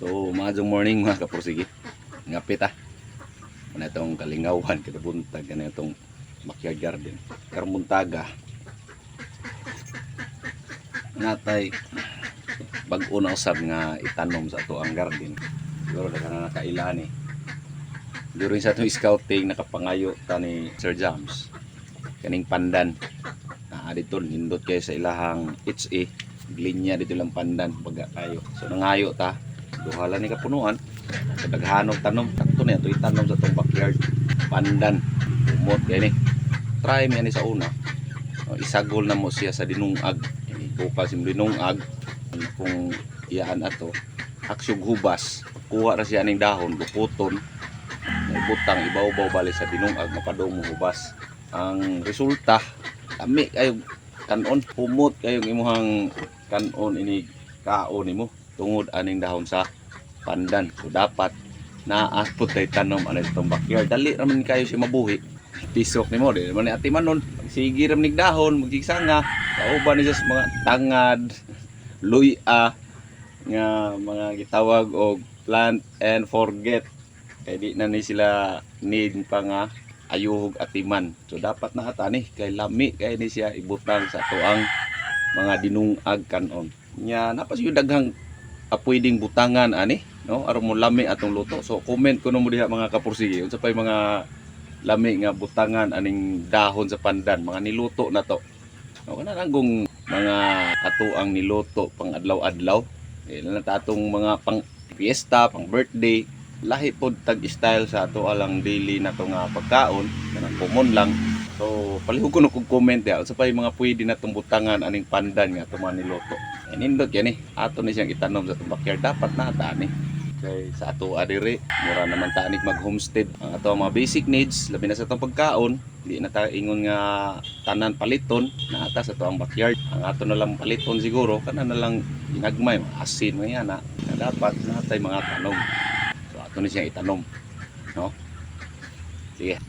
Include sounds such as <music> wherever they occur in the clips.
So, maadong morning mga kapursigi. Ngapit ah. Ano itong kalingawan, kinabuntag, ano itong backyard garden. Karmuntaga. Natay, bag una usab nga itanom sa ato ang garden. Siguro na na nakailan eh. During sa itong scouting, nakapangayo ta ni Sir Jams. Kaning pandan. Na dito, nindot kayo sa ilahang HA. Glinya dito lang pandan, baga kayo. So nangayo ta, duhala ni kapunuan. Sa daghanong tanom. Takto na ito itanom sa tong backyard. Pandan. Umot. Kay ni try mi ani sa una. O, isagol na mo siya sa dinungag. Ini bukal sim dinungag. Kung iyaan ato aksyon hubas. Kuha ra siya ning dahon. Buputon ibutang ibaw-baw bali sa dinungag. Mapadong hubas. Ang resulta kami kayo kanon. Humot kayong imuhang kanon ini kaon nimo tungod aning dahon sa pandan. So dapat naapot tay tanom ano itong backyard. Dali raman kayo si mabuhi. Tisok ni mo, di naman ni ati manon. Sige ram nig dahon, magsigsanga. Kauban ni sa mga tangad, luya, nga mga gitawag og plant and forget. Kay di na ni sila need pa nga ayuhog atiman. So dapat na ata ni kay lami kay ni siya ibutang sa tuang mga dinungag kanon. Nya napas yung daghang pwedeng butangan ani no? Aron mo lami atong luto. So comment kuno mo diha mga kapursige. Unsa pay mga lami nga butangan aning dahon sa pandan? Mga niluto na to. No kana langgong mga atuang niluto pang adlaw-adlaw eh na tatong mga pang fiesta pang birthday. Lahi pod tag style sa ato alang daily na to nga pagkaon. Kanang common lang So, palihog ko na comment ya. Sa pa mga pwede na itong butangan aning pandan nga itong niloto. E, nindot yan eh. Ato ni siyang itanom sa itong backyard. Dapat na taan eh. Kay sa ato adire, mura naman taanig mag-homestead. Ang ato mga basic needs, labi na sa itong pagkaon, di na tayo ingon nga tanan paliton na ata sa ito ang backyard. Ang ato na lang paliton siguro, kana na lang ginagmay, mga asin, mga yan na dapat na tayo mga tanom. So, ato ni siyang itanom. No? Sige.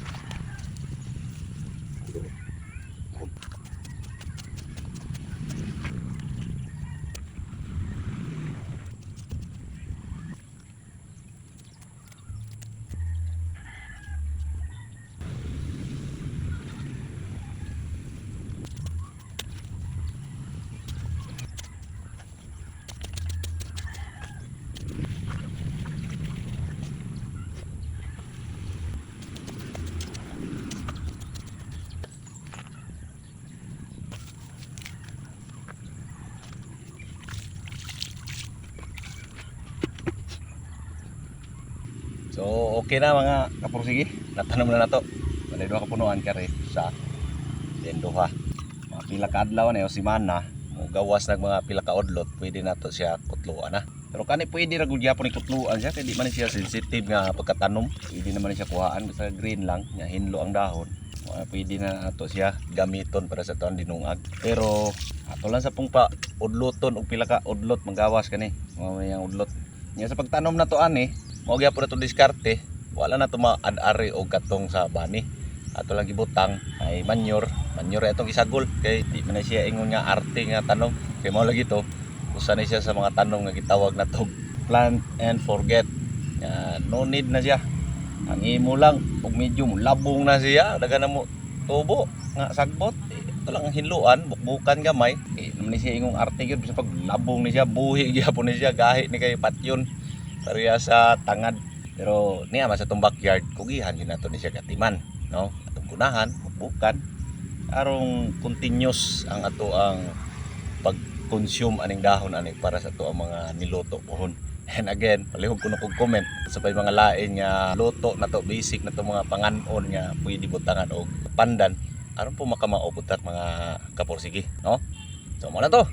So okay na mga kapursigi. Natanong na na to. Wala duha kapunuan kare sa then duha. Mga pila ka adlaw na yo simana mo gawas nag mga pila ka odlot pwede na to siya kutluan na. Pero kani pwede ra gud gyapon ni kutluan siya kay di man siya sensitive nga pagkatanom. Pwede naman siya kuhaan basta green lang nya hinlo ang dahon. Mga pwede na ato siya gamiton para sa tuan dinungag. Pero ato lang sa pong pa udloton og pila ka udlot manggawas kani. Mga yang udlot. Nya sa pagtanom na to ani, mao gyapon na to diskarte wala na to maad-ari og katong sa bani. Ato lang gibutang ay manure. Manure atong isagol kay di man na siya ingon nga arte nga tanong. Kay mao lagi to usa ni siya sa mga tanong nga gitawag na tog plant and forget. Nga, no need na siya. Ang imo lang ug medyo labong na siya. Daga na mo tubo nga sagbot. Ito lang ang hinluan bukbukan gamay. Eh naman siya ingong arte gyud sa pag labong ni siya buhi gyapon ni siya gahi ni kay patyon pareha sa tangad. Pero niya mas atong backyard kugihan din nato ni siya katiman no? Atong gunahan bukan arong continuous ang ato ang pag-consume aning dahon aning para sa ato ang mga niluto pohon <laughs> and again palihog ko na kog comment sa pay mga lain nga luto na to basic na to mga panganon nga pwede butangan og pandan. Aron po makamaobutat mga kaporsigi no? So mo na to.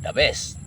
The best